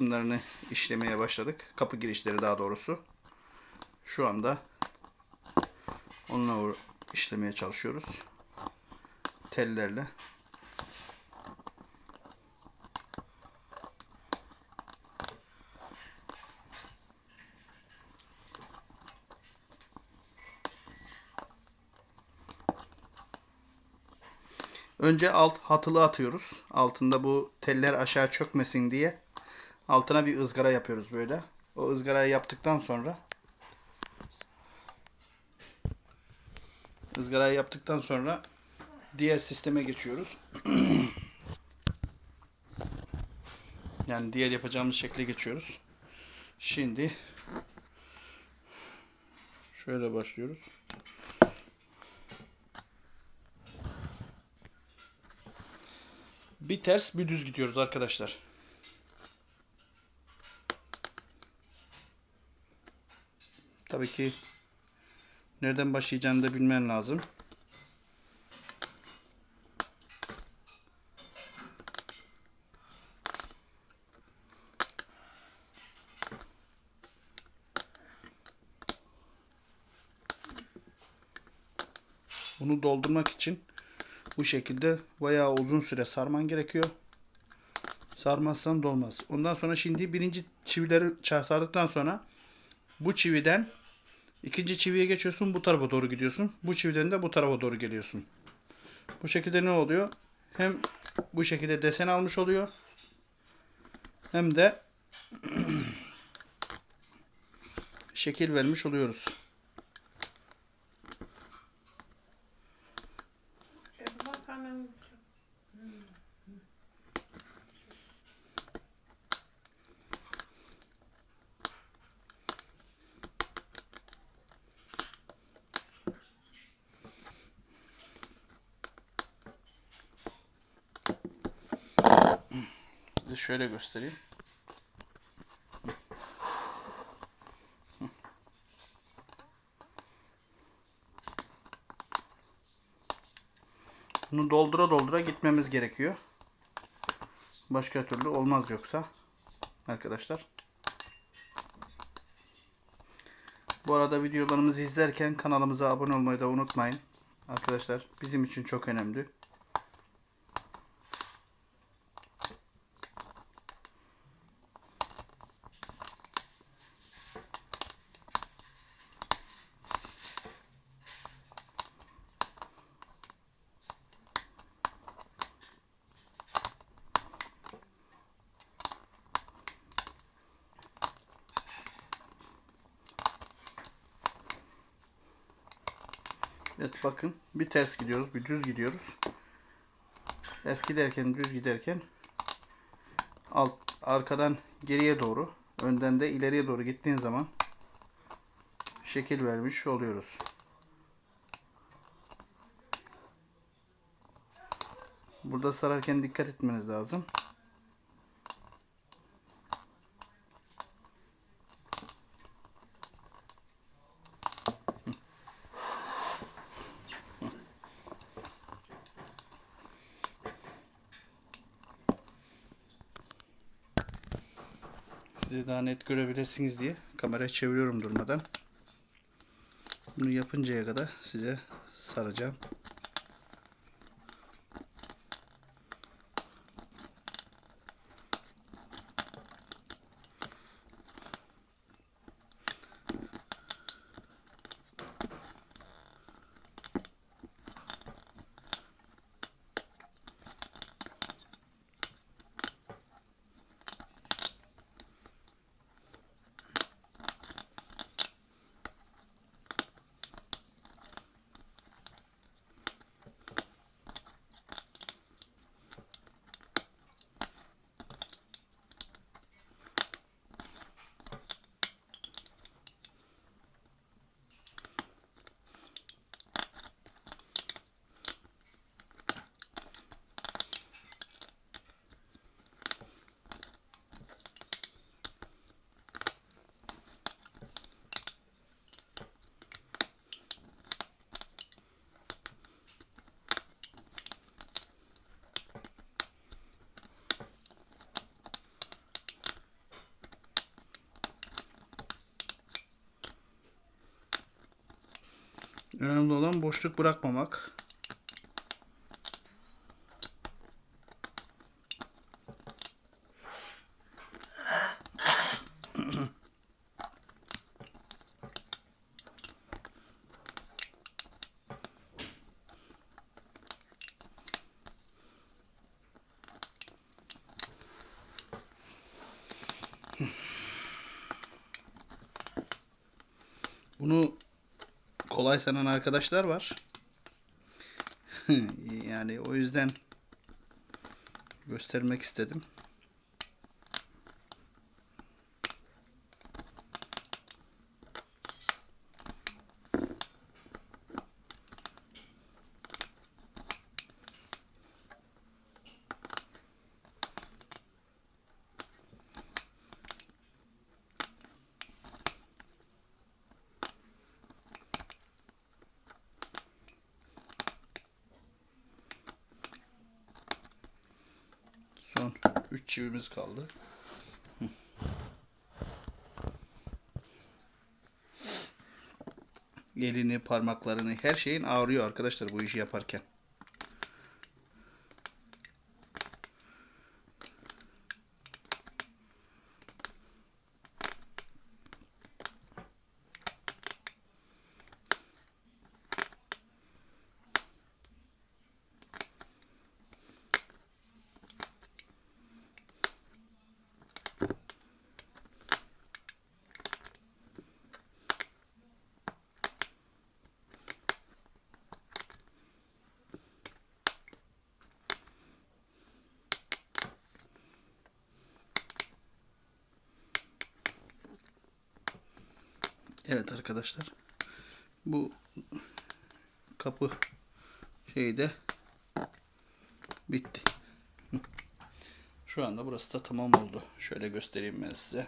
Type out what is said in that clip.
kısımlarını işlemeye başladık. Kapı girişleri daha doğrusu. Şu anda onunla işlemeye çalışıyoruz. Tellerle. Önce alt hatılı atıyoruz. Altında bu teller aşağı çökmesin diye altına bir ızgara yapıyoruz böyle. O ızgarayı yaptıktan sonra ızgarayı yaptıktan sonra diğer sisteme geçiyoruz. yani diğer yapacağımız şekle geçiyoruz. Şimdi şöyle başlıyoruz. Bir ters bir düz gidiyoruz arkadaşlar. Tabii ki nereden başlayacağını da bilmen lazım. Bunu doldurmak için bu şekilde bayağı uzun süre sarman gerekiyor. Sarmazsan dolmaz. Ondan sonra şimdi birinci çivileri sardıktan sonra bu çividen ikinci çiviye geçiyorsun. Bu tarafa doğru gidiyorsun. Bu çividen de bu tarafa doğru geliyorsun. Bu şekilde ne oluyor? Hem bu şekilde desen almış oluyor. Hem de şekil vermiş oluyoruz. Size şöyle göstereyim. Bunu doldura doldura gitmemiz gerekiyor. Başka türlü olmaz yoksa. Arkadaşlar. Bu arada videolarımızı izlerken kanalımıza abone olmayı da unutmayın. Arkadaşlar bizim için çok önemli. Evet bakın bir ters gidiyoruz bir düz gidiyoruz. Ters giderken düz giderken alt arkadan geriye doğru önden de ileriye doğru gittiğin zaman şekil vermiş oluyoruz. Burada sararken dikkat etmeniz lazım. Size daha net görebilirsiniz diye kamerayı çeviriyorum durmadan. Bunu yapıncaya kadar size saracağım. Önemli olan boşluk bırakmamak. Bunu kolay sanan arkadaşlar var. yani o yüzden göstermek istedim. Son 3 çivimiz kaldı. Elini, parmaklarını, her şeyin ağrıyor arkadaşlar bu işi yaparken. Evet arkadaşlar. Bu kapı şeyi de bitti. Şu anda burası da tamam oldu. Şöyle göstereyim ben size.